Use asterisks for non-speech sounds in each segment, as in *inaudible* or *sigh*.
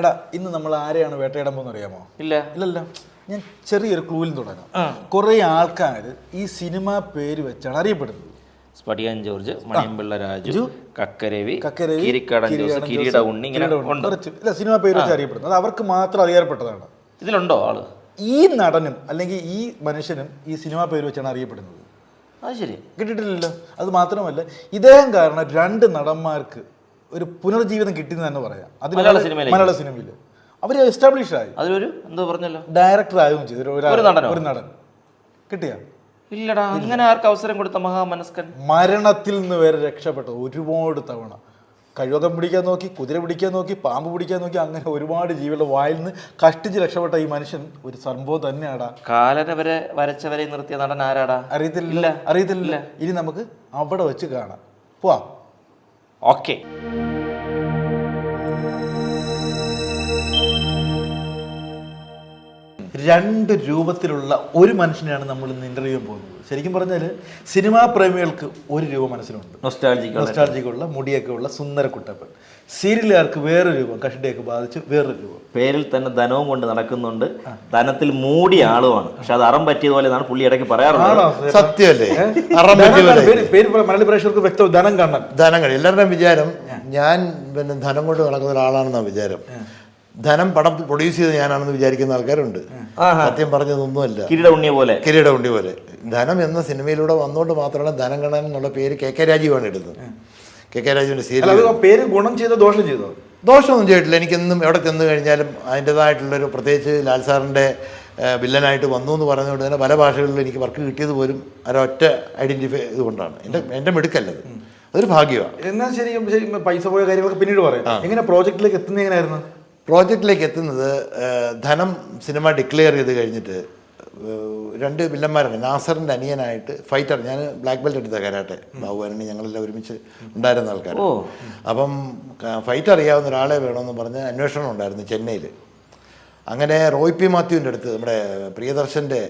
എടാ ഇന്ന് നമ്മൾ ആരെയാണ് വേട്ടയിടാൻ പോകുന്ന അറിയാമോ? ഇല്ല. ഇല്ലല്ല. ഞാൻ ചെറിയൊരു ക്ലൂവിൽ തുടങ്ങാം. കുറേ ആൾക്കാർ ഈ സിനിമ പേര് വെച്ചാണ് അറിയപ്പെടുന്നത്. സ്പടിയാൻ ജോർജ് മണിയമ്പിള്ള രാജു കക്കരവി കക്കരവി, കിരിക്കാടൻ ജോസ് കിരീട ഉണ്ണി ഇങ്ങനെ ഉണ്ട്? കുറച്ച്. ഇല്ല സിനിമ പേര് വെച്ച് അറിയപ്പെടുന്നത്. അത് അവർക്ക് മാത്രം അറിയപ്പെട്ടതാണ്. ഇതിലുണ്ടോ ആൾ? ഈ നടനും അല്ലെങ്കിൽ ഈ മനുഷ്യനും ഈ സിനിമ പേര് വെച്ചാണ് അറിയപ്പെടുന്നത്. അത് ശരി. കിട്ടിയിട്ടില്ലല്ലോ. അത് മാത്രമല്ല ഇദ്ദേഹം കാരണം രണ്ട് നടന്മാർക്ക് ഒരു പുനർജീവിതം കിട്ടിയെന്ന് തന്നെ പറയാം. അത് മലയാള സിനിമയിൽ മലയാള സിനിമയിൽ അവർ എസ്റ്റാബ്ലിഷ് ആയി. അതിലൊരു എന്തോ പറഞ്ഞല്ലോ? ഡയറക്ടർ ആയും ചെയ്തു. ഒരു- നടൻ ഒരു നടൻ. കിട്ടിയ? ഇല്ലടാ അങ്ങനെ ആർക്ക് അവസരം കൊടുത്ത മഹാമനസ്കൻ? മരണത്തിൽ നിന്ന് വരെ രക്ഷപ്പെട്ടു ഒരുപാട് തവണ. കഴിവകം പിടിക്കാൻ നോക്കി കുതിര പിടിക്കാൻ നോക്കി പാമ്പ് പിടിക്കാൻ നോക്കി അങ്ങനെ ഒരുപാട് ജീവികളുടെ വായിൽ നിന്ന് കഷ്ടിച്ച് രക്ഷപ്പെട്ട ഈ മനുഷ്യൻ ഒരു സംഭവം തന്നെയാടാ. കാലന വരെ വരച്ചവരെ നിർത്തിയ നടൻ ആരാടാ? അറിയത്തില്ല. അറിയത്തില്ല. ഇനി നമുക്ക് അവിടെ വെച്ച് കാണാം. പോവാം. ഓക്കെ രണ്ട് രൂപത്തിലുള്ള ഒരു മനുഷ്യനെയാണ് നമ്മൾ ഇന്ന് ഇന്റർവ്യൂ പോകുന്നത്. ശരിക്കും പറഞ്ഞാൽ സിനിമാ പ്രേമികൾക്ക് ഒരു രൂപ മനസ്സിലുണ്ട്. നൊസ്റ്റാൾജിക്കുള്ള മുടിയൊക്കെ ഉള്ള സുന്ദര കുട്ടപ്പൻ. സീരിയലുകാർക്ക് വേറെ രൂപം കഷ്ടിയൊക്കെ ബാധിച്ച് വേറൊരു രൂപം. പേരിൽ തന്നെ ധനവും കൊണ്ട് നടക്കുന്നുണ്ട്. ധനത്തിൽ മൂടിയ ആളുമാണ്. പക്ഷെ അത് അറം പറ്റിയതുപോലെ എന്നാണ് പുള്ളി ഇടയ്ക്ക് പറയാറുള്ളത്. സത്യമല്ലേ? ധനം. പേര് മലയാളി പ്രേക്ഷകർക്ക് വ്യക്തം ധനം കണ്ണൻ ധനങ്ങൾ എല്ലാവരുടെയും വിചാരം ഞാൻ പിന്നെ ധനം കൊണ്ട് നടക്കുന്ന ഒരാളാണെന്നാണ് വിചാരം. ധനം പടം പ്രൊഡ്യൂസ് ചെയ്ത് ഞാനാണെന്ന് വിചാരിക്കുന്ന ആൾക്കാരുണ്ട്. സത്യം പറഞ്ഞതൊന്നുമല്ല. കിരീട ഉണ്ണിയെ പോലെ. കിരീട ഉണ്ണി പോലെ. ധനം എന്ന സിനിമയിലൂടെ വന്നുകൊണ്ട് മാത്രമാണ് ധനം ഗണൻ എന്നുള്ള പേര് കെ കെ രാജീവാണ് എടുത്തത് കെ കെ രാജീവിന്റെ സീരിയൽ പേര് ഗുണം ചെയ്തോ ദോഷം ചെയ്തോ? ദോഷമൊന്നും ചെയ്തിട്ടില്ല. എനിക്കെന്നും എവിടെ ചെന്ന് കഴിഞ്ഞാലും അതിന്റെതായിട്ടുള്ളൊരു പ്രത്യേകിച്ച് ലാൽ സാറിന്റെ വില്ലനായിട്ട് വന്നു എന്ന് പറഞ്ഞുകൊണ്ട് തന്നെ പല ഭാഷകളിലും എനിക്ക് വർക്ക് കിട്ടിയത് പോലും ഒരൊറ്റ ഐഡന്റിഫൈ ഇതുകൊണ്ടാണ്. എന്റെ എന്റെ മിടുക്കല്ലത് അതൊരു ഭാഗ്യമാണ് എന്നാൽ ശരി ശരി പൈസ പോയ കാര്യങ്ങളൊക്കെ പിന്നീട് പറയാം. എങ്ങനെ പ്രോജക്റ്റിലേക്ക് എത്തുന്ന എങ്ങനെയായിരുന്നു? പ്രോജക്റ്റിലേക്ക് എത്തുന്നത് ധനം സിനിമ ഡിക്ലെയർ ചെയ്ത് കഴിഞ്ഞിട്ട് രണ്ട് വില്ലന്മാരാണ് നാസറിന്റെ അനിയനായിട്ട് ഫൈറ്റർ ഞാൻ ബ്ലാക്ക് ബെൽറ്റ് എടുത്ത കരാട്ടെ. ബാബുവാരണി ഞങ്ങളെല്ലാം ഒരുമിച്ച് ഉണ്ടായിരുന്ന ആൾക്കാർ അപ്പം ഫൈറ്റ് അറിയാവുന്ന ഒരാളെ വേണമെന്ന് പറഞ്ഞ് അന്വേഷണം ഉണ്ടായിരുന്നു ചെന്നൈയിൽ അങ്ങനെ റോയ് പി മാത്യുവിന്റെ അടുത്ത് നമ്മുടെ പ്രിയദർശന്റെ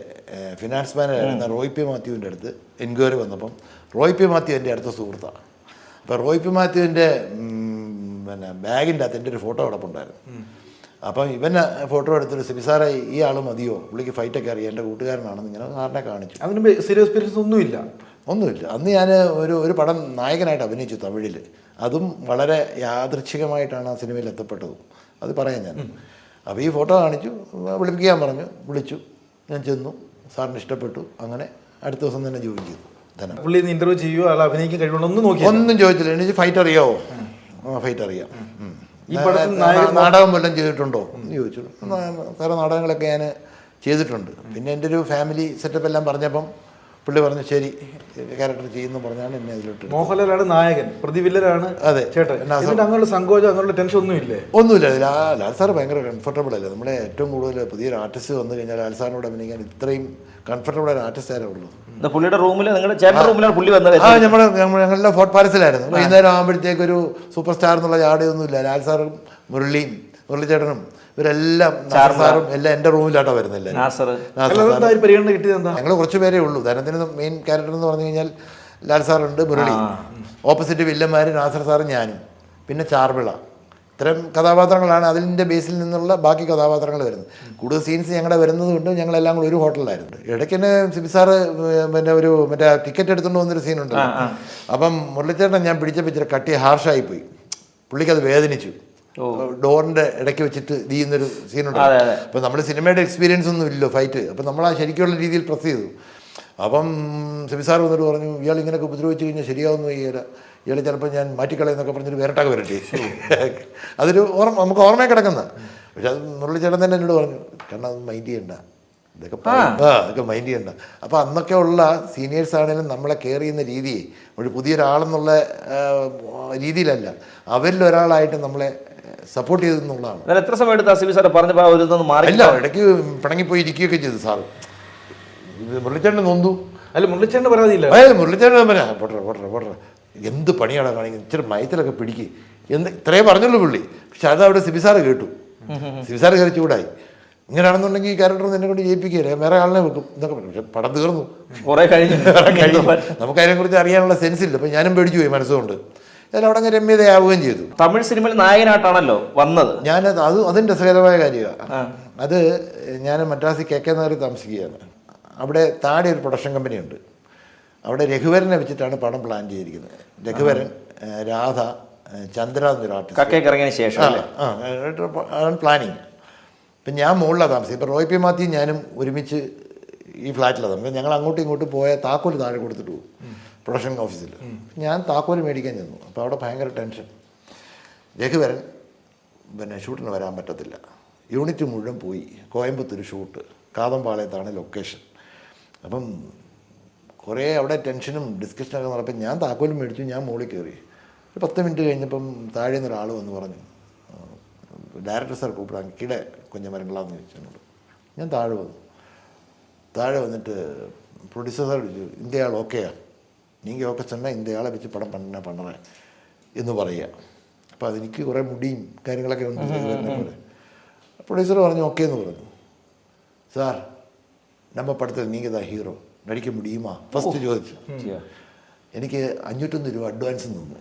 ഫിനാൻസ് മാനേജറായിരുന്ന റോയ് പി മാത്യുവിന്റെ അടുത്ത് എൻക്വയറി വന്നപ്പം റോയ് പി മാത്യു എന്റെ അടുത്ത സുഹൃത്താണ് അപ്പോൾ റോയ് പി മാത്യുവിന്റെ പിന്നെ ബാഗിന്റെ അകത്ത് എന്റെ ഒരു ഫോട്ടോ കിടപ്പുണ്ടായിരുന്നു അപ്പം ഇവൻ ഫോട്ടോ എടുത്തിട്ട് സിബിസാറെ ഈ ആൾ മതിയോ? പുള്ളിക്ക് ഫൈറ്റൊക്കെ അറിയാം. എന്റെ കൂട്ടുകാരനാണെന്ന് ഇങ്ങനെ സാറിനെ കാണിച്ചു. അതിന് സീരിയസ് എക്സ്പീരിയൻസ് ഒന്നുമില്ല. ഒന്നുമില്ല. അന്ന് ഞാൻ ഒരു ഒരു പടം നായകനായിട്ട് അഭിനയിച്ചു തമിഴിൽ അതും വളരെ യാദൃച്ഛികമായിട്ടാണ് ആ സിനിമയിൽ എത്തപ്പെട്ടതും. അത് പറയാം ഞാൻ. അപ്പോൾ ഈ ഫോട്ടോ കാണിച്ചു വിളിപ്പിക്കാൻ പറഞ്ഞു വിളിച്ചു. ഞാൻ ചെന്നു സാറിന് ഇഷ്ടപ്പെട്ടു. അങ്ങനെ അടുത്ത ദിവസം തന്നെ ജോയിൻ ചെയ്തു. പുള്ളി ഇന്റർവ്യൂ ചെയ്യുമോ അല്ല അഭിനയിക്കാൻ കഴിവുണ്ടോ? ഒന്നും നോക്കി ഒന്നും ചോദിച്ചില്ല. എനിക്ക് ഫൈറ്റ് അറിയാവോ? ഫൈറ്റ് അറിയാം. ഉം. ഈ പടത്തിൽ നാടകം വല്ലതും ചെയ്തിട്ടുണ്ടോ? എന്ന് ചോദിച്ചു. സാറേ നാടകങ്ങളൊക്കെ ഞാൻ ചെയ്തിട്ടുണ്ട്. പിന്നെ എന്റെ ഒരു ഫാമിലി സെറ്റപ്പ് എല്ലാം പറഞ്ഞപ്പം പുള്ളി പറഞ്ഞു ശരി ക്യാരക്ടർ ചെയ്യുന്നു പറഞ്ഞാണ് എന്നെ അതിലോട്ട് മോഹൻലാലാണ് നായകൻ പ്രതിവില്ലരാണ് അതെ. ചേട്ടൻ. അങ്ങനെയുള്ള സങ്കോചം അങ്ങനെയുള്ള ടെൻഷൻ ഒന്നും ഇല്ലേ? ഒന്നുമില്ല. ലാ ലാൽ സാർ ഭയങ്കര കംഫർട്ടബിൾ അല്ലേ? നമ്മുടെ ഏറ്റവും കൂടുതൽ പുതിയൊരു ആർട്ടിസ്റ്റ് വന്നു കഴിഞ്ഞാൽ ലാൽ സാറിനോട് അഭിനയിക്കാൻ ഇത്രയും കംഫർട്ടബിൾ ആയ ആർട്ടിസ്റ്റ് ആരേ ഉള്ളൂ? പുള്ളിയുടെ റൂമിൽ നിങ്ങളുടെ ചേട്ടൻ റൂമിലാണ് പുള്ളി വന്നത്. ആ നമ്മുടെ ഞങ്ങളുടെ ഫോർട്ട് പാലസിലായിരുന്നു. വൈകുന്നേരം ആകുമ്പോഴത്തേക്ക് ഒരു സൂപ്പർ സ്റ്റാർ എന്നുള്ള ജാടയൊന്നുമില്ല ലാൽ സാറും മുരളിയും മുരളിച്ചേട്ടനും ഇവരെല്ലാം സാറും എല്ലാം എന്റെ റൂമിലാട്ടോ വരുന്നില്ല ഞങ്ങൾ കുറച്ച് പേരേ ഉള്ളൂ. ധനത്തിന് മെയിൻ ക്യാരക്ടർ എന്ന് പറഞ്ഞു കഴിഞ്ഞാൽ ലാൽ സാറുണ്ട് മുരളി. ഓപ്പോസിറ്റ് വില്ലന്മാർ നാസർ സാറും ഞാനും. പിന്നെ ചാർവിള ഇത്തരം കഥാപാത്രങ്ങളാണ് അതിന്റെ ബേസിൽ നിന്നുള്ള ബാക്കി കഥാപാത്രങ്ങൾ വരുന്നത്. കൂടുതൽ സീൻസ് ഞങ്ങളുടെ വരുന്നത് കൊണ്ട് ഞങ്ങളെല്ലാം കൂടെ ഒരു ഹോട്ടലിലായിരുന്നു. ഇടയ്ക്ക് തന്നെ സിബി സാറ് പിന്നെ ഒരു മറ്റേ ടിക്കറ്റ് എടുത്തുകൊണ്ട് വന്നൊരു സീനുണ്ട് അപ്പം മുരളിച്ചേട്ടൻ ഞാൻ പിടിച്ച ഇച്ചിരി കട്ടി ഹാർഷായി പോയി. പുള്ളിക്കത് വേദനിച്ചു. ഡോറിന്റെ ഇടയ്ക്ക് വെച്ചിട്ട് ഇത് ചെയ്യുന്നൊരു സീനുണ്ട് അതെ, അതെ. അപ്പോൾ നമ്മൾ സിനിമയുടെ എക്സ്പീരിയൻസ് ഒന്നും ഇല്ലല്ലോ ഫൈറ്റ്. അപ്പം നമ്മൾ ആ ശരിക്കുള്ള രീതിയിൽ പ്രസ് ചെയ്തു. അപ്പം സിബിസാർ വന്നിട്ട് പറഞ്ഞു ഇയാൾ ഇങ്ങനെയൊക്കെ ഉപദ്രവിച്ചു കഴിഞ്ഞാൽ ശരിയാവുന്നു ഇയാൾ ഇയാൾ ചിലപ്പോൾ ഞാൻ മാറ്റിക്കളയെന്നൊക്കെ പറഞ്ഞിട്ട് വേറിട്ടൊക്കെ വരട്ടെ. അതൊരു ഓർമ്മ നമുക്ക് ഓർമ്മയെ കിടക്കുന്ന. പക്ഷെ അത് മുരളിച്ചേട്ടൻ തന്നെ എന്നോട് പറഞ്ഞു കാരണം അത് മൈൻഡ് ചെയ്യണ്ട. ഇതൊക്കെ. ആ. ഇതൊക്കെ മൈൻഡ് ചെയ്യണ്ട. അപ്പോൾ അന്നൊക്കെ ഉള്ള സീനിയേഴ്സ് ആണെങ്കിലും നമ്മളെ കെയർ ചെയ്യുന്ന രീതി ഒരു പുതിയൊരാളെന്നുള്ള രീതിയിലല്ല. അവരിൽ ഒരാളായിട്ട് നമ്മളെ സപ്പോർട്ട് ചെയ്തെന്നുള്ളതാണ്. എന്നുള്ളതാണ് എത്ര സമയം എടുത്ത് അസിബി സാറെ പറഞ്ഞപ്പോൾ ഒരു മാറി? ഇല്ല ഇടയ്ക്ക് പിണങ്ങിപ്പോയി ഇരിക്കുകയൊക്കെ ചെയ്തു സാർ മുരളിച്ചേട്ടൻ നൊന്തു. അല്ല മുരളിച്ചേട്ടൻ പരാതിയില്ല. മുരളിച്ചേട്ടൻ പറയാം പൊട്ടറ പൊട്ടറ പോട്ടെ എന്ത് പണിയാണ് കാണിക്കുന്നത് ഇച്ചിരി മയത്തിലൊക്കെ പിടിക്ക്. എന്ത് ഇത്രേ പറഞ്ഞുള്ളൂ പുള്ളി. പക്ഷെ അത് അവിടെ സിബിസാറ് കേട്ടു. സിബിസാറ് കയറി ചൂടായി. ഇങ്ങനെയാണെന്നുണ്ടെങ്കിൽ ഈ ക്യാരക്ടർ എന്നെ കൊണ്ട് ജയിപ്പിക്കുകയില്ല. വേറെ ആളിനെ വെക്കും എന്നൊക്കെ പറഞ്ഞു. പക്ഷെ പടം തീർന്നു. കുറേ കഴിഞ്ഞു. *laughs* കഴിഞ്ഞു. നമുക്ക് അതിനെക്കുറിച്ച് അറിയാനുള്ള സെൻസ് ഇല്ല. അപ്പം ഞാനും പേടിച്ചു പോയി മനസ്സുകൊണ്ട്. അവിടെ അങ്ങ് രമ്യതയാവുകയും ചെയ്തു. തമിഴ് സിനിമയിൽ നായകനായിട്ടാണല്ലോ വന്നത്. ഞാൻ അത് അതും രസകരമായ കാര്യമാണ് അത് ഞാൻ മദ്രാസിൽ കെ കെ താമസിക്കുകയാണ്. അവിടെ താടി ഒരു പ്രൊഡക്ഷൻ കമ്പനിയുണ്ട് അവിടെ രഘുവരനെ വെച്ചിട്ടാണ് പടം പ്ലാൻ ചെയ്തിരിക്കുന്നത്. രഘുവരൻ രാധ ചന്ദ്ര എന്നൊരു ആർട്ടിസ്റ്റ് കക്കയൊക്കെ ശേഷം അതാണ് പ്ലാനിങ് ഇപ്പം ഞാൻ മുകളിലാണ് താമസിച്ചത് ഇപ്പം റോയ് പി മാത്യു ഞാനും ഒരുമിച്ച് ഈ ഫ്ലാറ്റിലാണ് താമസം ഞങ്ങൾ അങ്ങോട്ടും ഇങ്ങോട്ടും പോയ താക്കോൽ താഴെ കൊടുത്തിട്ട് പോകും. പ്രൊഡക്ഷൻ ഓഫീസിൽ. ഞാൻ താക്കോൽ മേടിക്കാൻ ചെന്നു. അപ്പോൾ അവിടെ ഭയങ്കര ടെൻഷൻ. രഘുവരൻ പിന്നെ ഷൂട്ടിന് വരാൻ പറ്റത്തില്ല. യൂണിറ്റ് മുഴുവൻ പോയി. കോയമ്പത്തൂർ ഷൂട്ട്. കാതമ്പാളയത്താണ് ലൊക്കേഷൻ. അപ്പം കുറേ അവിടെ ടെൻഷനും ഡിസ്കഷനൊക്കെ നടപ്പം ഞാൻ താക്കോലും മേടിച്ചു ഞാൻ മുകളിൽ കയറി ഒരു പത്ത് മിനിറ്റ് കഴിഞ്ഞപ്പം താഴെ നിന്ന് ഒരാൾ വന്ന് പറഞ്ഞു ഡയറക്ടർ സാർ കൂപ്പിടാൻ കിടെ കുഞ്ഞമരങ്ങളാന്ന് ചോദിച്ചു എന്നോട് ഞാൻ താഴെ വന്നു താഴെ വന്നിട്ട് പ്രൊഡ്യൂസർ സാർ ചോദിച്ചു இந்த ആൾ ഓക്കെയാ நீங்கள் ഓക്കെ சொன்னால் இந்த ആളെ വെച്ച് പടം പണ്ണ പണ്ണറേ എന്ന് പറയുക അപ്പോൾ അതെനിക്ക് കുറേ മുടിയും കാര്യങ്ങളൊക്കെ ഉണ്ട് വരുന്ന പോലെ പ്രൊഡ്യൂസർ പറഞ്ഞു ഓക്കെ എന്ന് പറഞ്ഞു സാർ നമ്മ പടത്തിൽ நீங்கள் தான் ഹീറോ മേടിക്കാൻ മുടിയുമാ? ഫസ്റ്റ് ചോദിച്ചു. എനിക്ക് അഞ്ഞൂറ്റൊന്ന് രൂപ അഡ്വാൻസ് നിന്നു.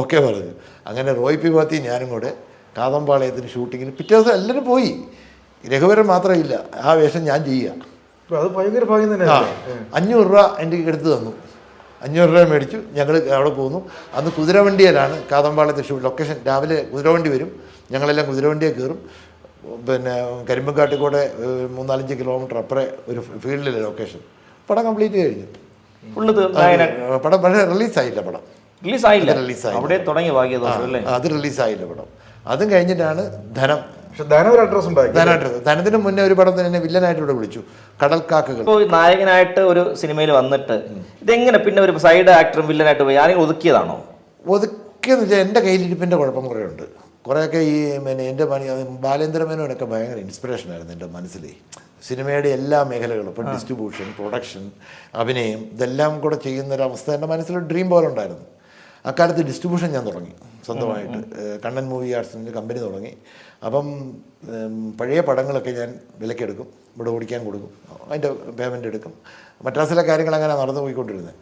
ഓക്കെ പറഞ്ഞു. അങ്ങനെ റോയ് പി പാത്തി ഞാനും കൂടെ കാതമ്പാളയത്തിന് ഷൂട്ടിങ്ങിന് പിറ്റേ ദിവസം എല്ലാവരും പോയി. രഘുവരൻ മാത്രമില്ല ആ വേഷം ഞാൻ ചെയ്യുക. അഞ്ഞൂറ് രൂപ എന്റെ എടുത്തു തന്നു. അഞ്ഞൂറ് രൂപ മേടിച്ചു. ഞങ്ങൾ അവിടെ പോന്നു. അന്ന് കുതിരവണ്ടിയിലാണ് കാതമ്പാളയത്തെ ഷൂ ലൊക്കേഷൻ രാവിലെ കുതിരവണ്ടി വരും. ഞങ്ങളെല്ലാം കുതിരവണ്ടിയെ കയറും. പിന്നെ കരിമ്പങ്കാട്ടിക്കൂടെ മൂന്നാലഞ്ച് കിലോമീറ്റർ അപ്പുറേ ഒരു ഫീൽഡിലെ ലൊക്കേഷൻ പടം കംപ്ലീറ്റ് കഴിഞ്ഞു. ഫുള്ള് പടം പക്ഷേ റിലീസായില്ല പടം. റിലീസ് ആയില്ല അത് release ആയില്ല. അവിടെ തുടങ്ങി ഭാഗ്യദോഷം അത് റിലീസായില്ല പടം. അതും കഴിഞ്ഞിട്ടാണ് ധനം. പക്ഷെ ധനം ഒരു അഡ്രസ് ഉണ്ടാക്കി. ധനമായിട്ട് ധനത്തിന് മുന്നേ ഒരു പടം തന്നെ വില്ലനായിട്ട് ഇവിടെ വിളിച്ചു. കടൽക്കാക്കകൾ. ഇപ്പോൾ നായകനായിട്ട് ഒരു സിനിമയിൽ വന്നിട്ട് ഇതെങ്ങനെ പിന്നെ ഒരു സൈഡ് ആക്ടറും വില്ലനായിട്ട് പോയി? ആരെങ്കിലും ഒതുക്കിയതാണോ? ഒതുക്കിയെന്ന് വെച്ചാൽ എന്റെ കയ്യിലിരിപ്പിന്റെ കുഴപ്പം കുറേ ഉണ്ട്. കുറേയൊക്കെ ഈ പിന്നെ എന്റെ പണി ബാലേന്ദ്രമേനോടൊക്കെ ബാലേന്ദ്ര മേനോനൊക്കെ ഭയങ്കര ഇൻസ്പിറേഷൻ ആയിരുന്നു എന്റെ മനസ്സിൽ സിനിമയുടെ എല്ലാ മേഖലകളും ഇപ്പം ഡിസ്ട്രിബ്യൂഷൻ പ്രൊഡക്ഷൻ അഭിനയം ഇതെല്ലാം കൂടെ ചെയ്യുന്ന ഒരു അവസ്ഥ എന്റെ മനസ്സിൽ ഡ്രീം പോലെ ഉണ്ടായിരുന്നു. അക്കാലത്ത് ഡിസ്ട്രിബ്യൂഷൻ ഞാൻ തുടങ്ങി സ്വന്തമായിട്ട്. കണ്ണൻ മൂവി ആർട്സിന്റെ കമ്പനി തുടങ്ങി. അപ്പം പഴയ പടങ്ങളൊക്കെ ഞാൻ വിലക്കെടുക്കും ഇവിടെ ഓടിക്കാൻ കൊടുക്കും അതിന്റെ പേയ്മെന്റ് എടുക്കും. മദ്രാസിലെ കാര്യങ്ങൾ അങ്ങനെ നടന്നു പോയിക്കൊണ്ടിരുന്നത്.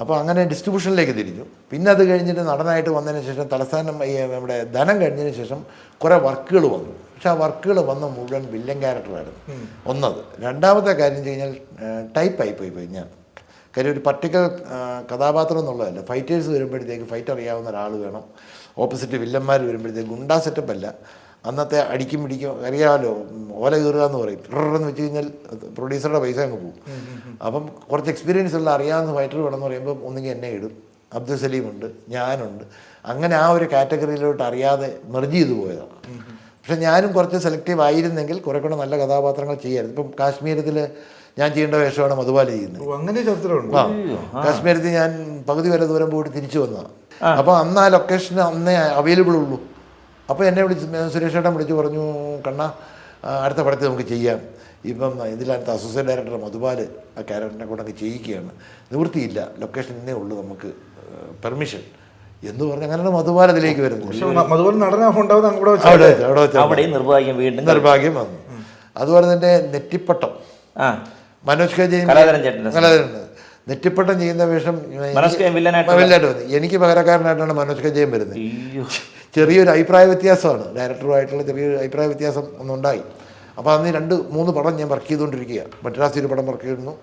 അപ്പോൾ അങ്ങനെ ഡിസ്ട്രിബ്യൂഷനിലേക്ക് തിരിഞ്ഞു. പിന്നെ അത് കഴിഞ്ഞിട്ട് നടനായിട്ട് വന്നതിന് ശേഷം തലസ്ഥാനം നമ്മുടെ ധനം കഴിഞ്ഞതിന് ശേഷം കുറേ വർക്കുകൾ വന്നു. പക്ഷെ ആ വർക്കുകൾ വന്ന മുഴുവൻ വില്ലൻ ക്യാരക്ടറായിരുന്നു. ഒന്നത്. രണ്ടാമത്തെ കാര്യം വെച്ച് കഴിഞ്ഞാൽ ടൈപ്പായി പോയി പോയി ഞാൻ. കാര്യം ഒരു പർട്ടിക്കുലർ കഥാപാത്രം എന്നുള്ളതല്ല. ഫൈറ്റേഴ്സ് വരുമ്പോഴത്തേക്ക് ഫൈറ്റ് അറിയാവുന്ന ഒരാൾ വേണം. ഓപ്പോസിറ്റ് വില്ലന്മാർ വരുമ്പോഴത്തേക്ക് ഗുണ്ടാ സെറ്റപ്പ് അല്ല. അന്നത്തെ അടിക്കും പിടിക്കും അറിയാമല്ലോ ഓല കീറുക എന്ന് പറയും. എന്ന് വെച്ച് കഴിഞ്ഞാൽ പ്രൊഡ്യൂസറുടെ പൈസ അങ്ങ് പോകും. അപ്പം കുറച്ച് എക്സ്പീരിയൻസ് ഉള്ള അറിയാവുന്ന ഫൈറ്റർ വേണമെന്ന് പറയുമ്പോൾ ഒന്നുകിൽ എന്നെ ഇടും. അബ്ദുൽ സലീമുണ്ട് ഞാനുണ്ട്. അങ്ങനെ ആ ഒരു കാറ്റഗറിയിലോട്ട് അറിയാതെ മെർജ് ചെയ്തു പോയതാണ്. പക്ഷെ ഞാനും കുറച്ച് സെലക്റ്റീവ് ആയിരുന്നെങ്കിൽ കുറെ കൂടെ നല്ല കഥാപാത്രങ്ങൾ ചെയ്യായിരുന്നു. ഇപ്പം കാശ്മീരത്തിൽ ഞാൻ ചെയ്യേണ്ട വേഷമാണ് മധുബാല ചെയ്യുന്നത്. അങ്ങനെ ചരിത്രമുണ്ട്. ആ കാശ്മീരത്തിൽ ഞാൻ പകുതി വരെ ദൂരം പോയിട്ട് തിരിച്ചു വന്നതാണ് അപ്പോൾ അന്ന് ആ ലൊക്കേഷൻ അന്നേ അവൈലബിൾ ഉള്ളൂ. അപ്പോൾ എന്നെ വിളിച്ച് സുരേഷ് ഏട്ടൻ വിളിച്ച് പറഞ്ഞു കണ്ണ അടുത്ത പടത്തിൽ നമുക്ക് ചെയ്യാം. ഇപ്പം ഇതിലടുത്ത് അസോസിയേറ്റ് ഡയറക്ടർ മധുബാൽ ആ ക്യാരക്ടറിനെ കൂടെ അങ്ങ് ചെയ്യിക്കുകയാണ്. നിവൃത്തിയില്ല. ലൊക്കേഷൻ ഇന്നേ ഉള്ളൂ നമുക്ക് പെർമിഷൻ എന്ന് പറഞ്ഞ് അങ്ങനെയാണ് മധുബാൽ അതിലേക്ക് വരുന്നത് അവിടെ നിർഭാഗ്യം വീണ്ടും നിർഭാഗ്യം വന്നു. അതുപോലെ തന്നെ നെറ്റിപ്പട്ടം. ആ. മനോജ് കെ ജെയിൻ കലാധരൻ നെറ്റിപ്പട്ടം ചെയ്യുന്ന വേഷം വില്ലനായിട്ട് വന്നു. എനിക്ക് പകരക്കാരനായിട്ടാണ് മനോജ് കെ ജെയിൻ വരുന്നത്. ചെറിയൊരു അഭിപ്രായ വ്യത്യാസമാണ്. ഡയറക്ടറുമായിട്ടുള്ള ചെറിയൊരു അഭിപ്രായ വ്യത്യാസം ഒന്നുണ്ടായി. അപ്പോൾ അന്ന് രണ്ട് മൂന്ന് പടം ഞാൻ വർക്ക് ചെയ്തുകൊണ്ടിരിക്കുകയാണ്. മദ്രാസിൽ ഒരു പടം വർക്ക് ചെയ്യുന്നു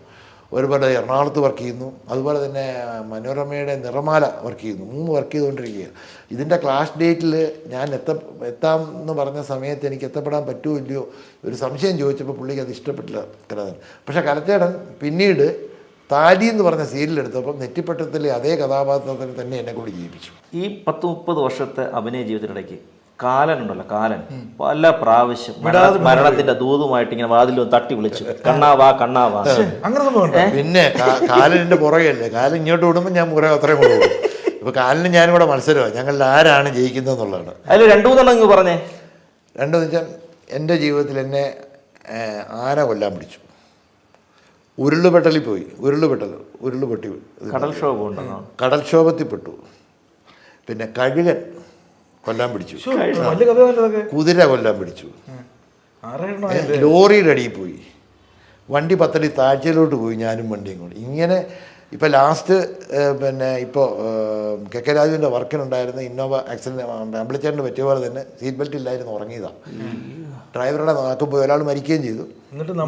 ഒരു പടം എറണാകുളത്ത് വർക്ക് ചെയ്യുന്നു. അതുപോലെ തന്നെ മനോരമയുടെ നിറമാല വർക്ക് ചെയ്യുന്നു. മൂന്ന് വർക്ക് ചെയ്തുകൊണ്ടിരിക്കുകയാണ്. ഇതിന്റെ ക്ലാസ് ഡേറ്റിൽ ഞാൻ എത്ത എത്താം എന്ന് പറഞ്ഞ സമയത്ത് എനിക്ക് എത്തപ്പെടാൻ പറ്റുമോ ഇല്ലയോ ഒരു സംശയം ചോദിച്ചപ്പോൾ പുള്ളിക്ക് അത് ഇഷ്ടപ്പെട്ടില്ല. കലതൻ പക്ഷേ കലത്തേടൻ പിന്നീട് താലി എന്ന് പറഞ്ഞ സീരിയലെടുത്തപ്പോൾ നെറ്റിപ്പട്ടത്തിലെ അതേ കഥാപാത്രത്തിൽ തന്നെ എന്നെ കൂടി ജീവിപ്പിച്ചു. ഈ പത്ത് മുപ്പത് വർഷത്തെ അഭിനയ ജീവിതത്തിനിടയ്ക്ക് കാലൻ. ഉണ്ടല്ലോ കാലൻ പല പ്രാവശ്യം മരണത്തിന്റെ ദൂതുമായിട്ട് ഇങ്ങനെ വാതിൽ തട്ടി വിളിച്ചു. കണ്ണാവാ കണ്ണാവാ അങ്ങനെ സംഭവം പിന്നെ കാലിന്റെ പുറകെയല്ലേ കാലം ഇങ്ങോട്ട് വിടുമ്പോൾ ഞാൻ പുറകെ അത്രയും കൂടെ വിടും. ഇപ്പോൾ കാലിന് ഞാനും കൂടെ മത്സരമാണ് ഞങ്ങളിൽ ആരാണ് ജയിക്കുന്നത് എന്നുള്ളതാണ് അതിൽ രണ്ടു മൂന്നെണ്ണം പറഞ്ഞേ. രണ്ടെന്ന് വെച്ചാൽ എന്റെ ജീവിതത്തിൽ എന്നെ ആരാ ആന കൊല്ലാൻ പിടിച്ചു? ഉരുളുപെട്ടലിൽ പോയി. ഉരുളുപെട്ടൽ ഉരുളുപെട്ടി കടൽക്ഷോഭം കടൽക്ഷോഭത്തിൽ പെട്ടു പിന്നെ കഴുകൻ. കൊല്ലാൻ പിടിച്ചു. കുതിര കൊല്ലാൻ പിടിച്ചു. ലോറിയുടെ അടിയിൽ പോയി. വണ്ടി പത്തടി താഴ്ചയിലോട്ട് പോയി ഞാനും വണ്ടിയും കൂടി. ഇങ്ങനെ ഇപ്പോൾ ലാസ്റ്റ് പിന്നെ ഇപ്പോൾ കെ കെ രാജുവിന്റെ വർക്കിനുണ്ടായിരുന്ന ഇന്നോവ ആക്സിഡന്റ് ആംബുലൻസിന് പറ്റിയ പോലെ തന്നെ സീറ്റ് ബെൽറ്റ് ഇല്ലായിരുന്നു ഉറങ്ങിയതാ. ഡ്രൈവറുടെ നോക്കുമ്പോൾ ഒരാൾ മരിക്കുകയും ചെയ്തു.